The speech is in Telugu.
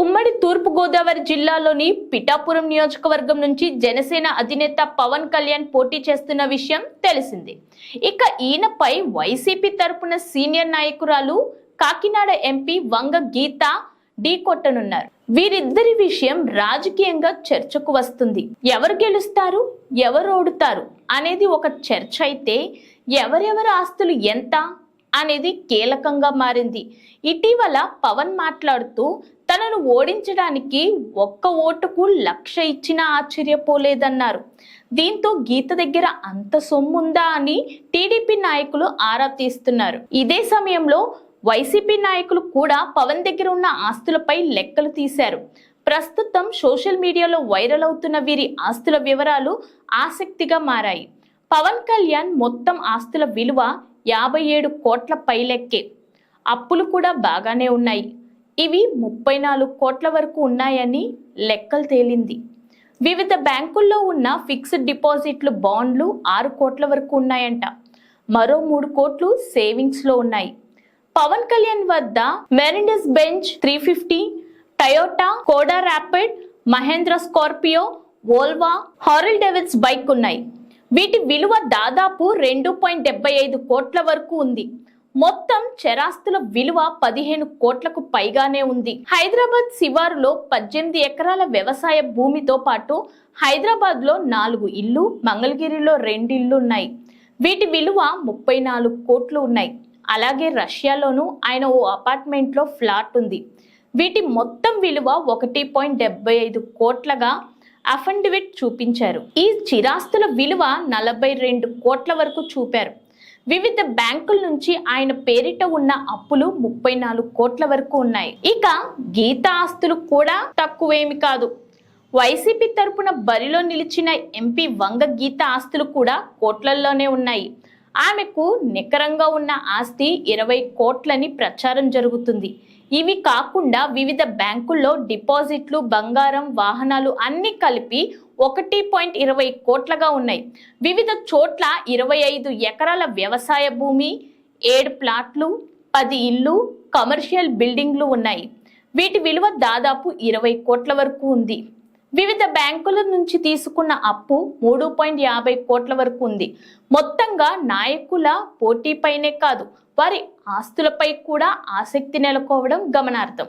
ఉమ్మడి తూర్పు గోదావరి జిల్లాలోని పిఠాపురం నియోజకవర్గం నుంచి జనసేన అధినేత పవన్ కళ్యాణ్ పోటీ చేస్తున్న విషయం తెలిసింది. ఇక ఈయనపై వైసీపీ తరపున సీనియర్ నాయకురాలు కాకినాడ ఎంపీ వంగ గీత ఢీకొట్టనున్నారు వీరిద్దరి విషయం రాజకీయంగా చర్చకు వస్తుంది. ఎవరు గెలుస్తారు? ఎవరు ఓడుతారు? అనేది ఒక చర్చ అయితే ఎవరెవరి ఆస్తులు ఎంత? అనేది కీలకంగా మారింది. ఇటీవల పవన్ మాట్లాడుతూ తనను ఓడించడానికి ఒక్క ఓటుకు లక్ష ఇచ్చినా ఆశ్చర్యపోలేదన్నారు. దీంతో గీత దగ్గర అంత సొమ్ముందా అని టీడీపీ నాయకులు ఆరా తీస్తున్నారు. ఇదే సమయంలో వైసీపీ నాయకులు కూడా పవన్ దగ్గర ఉన్న ఆస్తులపై లెక్కలు తీశారు. ప్రస్తుతం సోషల్ మీడియాలో వైరల్ అవుతున్న వీరి ఆస్తుల వివరాలు ఆసక్తిగా మారాయి. పవన్ కళ్యాణ్ మొత్తం ఆస్తుల విలువ యాభై ఏడు కోట్ల పైలెక్కే. అప్పులు కూడా బాగానే ఉన్నాయి. ఇవి ముప్పై నాలుగు కోట్ల వరకు ఉన్నాయని లెక్కలు తేలింది. వివిధ బ్యాంకుల్లో ఉన్న ఫిక్స్డ్ డిపాజిట్లు బాండ్లు ఆరు కోట్ల వరకు ఉన్నాయంట. మరో మూడు కోట్లు సేవింగ్స్లో ఉన్నాయి. పవన్ కళ్యాణ్ వద్ద Mercedes Benz three fifty Toyota Skoda rapid Mahindra Scorpio Volvo Harley devils bike ఉన్నాయి. వీటి విలువ దాదాపు రెండు పాయింట్ డెబ్బై ఐదు కోట్ల వరకు ఉంది. మొత్తం చరాస్తుల విలువ పదిహేను కోట్లకు పైగానే ఉంది. హైదరాబాద్ శివారులో పద్దెనిమిది ఎకరాల వ్యవసాయ భూమితో పాటు హైదరాబాద్లో నాలుగు ఇల్లు మంగళగిరిలో రెండు ఇల్లు ఉన్నాయి వీటి విలువ ముప్పై నాలుగు కోట్లు ఉన్నాయి. అలాగే రష్యాలోనూ ఆయన ఓ అపార్ట్మెంట్లో ఫ్లాట్ ఉంది. వీటి మొత్తం విలువ ఒకటి పాయింట్ డెబ్బై ఐదు కోట్లగా అఫండివిట్ చూపించారు. ఈ చిరాస్తుల విలువ నలభై రెండు కోట్ల వరకు చూపారు. వివిధ బ్యాంకుల నుంచి ఆయన పేరిట ఉన్న అప్పులు ముప్పై నాలుగు కోట్ల వరకు ఉన్నాయి. ఇక గీత ఆస్తులు కూడా తక్కువేమి కాదు. వైసీపీ తరపున బరిలో నిలిచిన ఎంపీ వంగ గీత ఆస్తులు కూడా కోట్లల్లోనే ఉన్నాయి. ఆమెకు నికరంగా ఉన్న ఆస్తి ఇరవై కోట్లని ప్రచారం జరుగుతుంది. ఇవి కాకుండా వివిధ బ్యాంకుల్లో డిపాజిట్లు బంగారం వాహనాలు అన్ని కలిపి ఒకటి పాయింట్ ఇరవై కోట్లగా ఉన్నాయి. వివిధ చోట్ల ఇరవై ఐదు ఎకరాల వ్యవసాయ భూమి ఏడు ప్లాట్లు పది ఇల్లు కమర్షియల్ బిల్డింగ్లు ఉన్నాయి. వీటి విలువ దాదాపు ఇరవై కోట్ల వరకు ఉంది. వివిధ బ్యాంకుల నుంచి తీసుకున్న అప్పు మూడు పాయింట్ యాభై కోట్ల వరకు ఉంది. మొత్తంగా నాయకుల పోటీపైనే కాదు వారి ఆస్తులపై కూడా ఆసక్తి నెలకోవడం గమనార్థం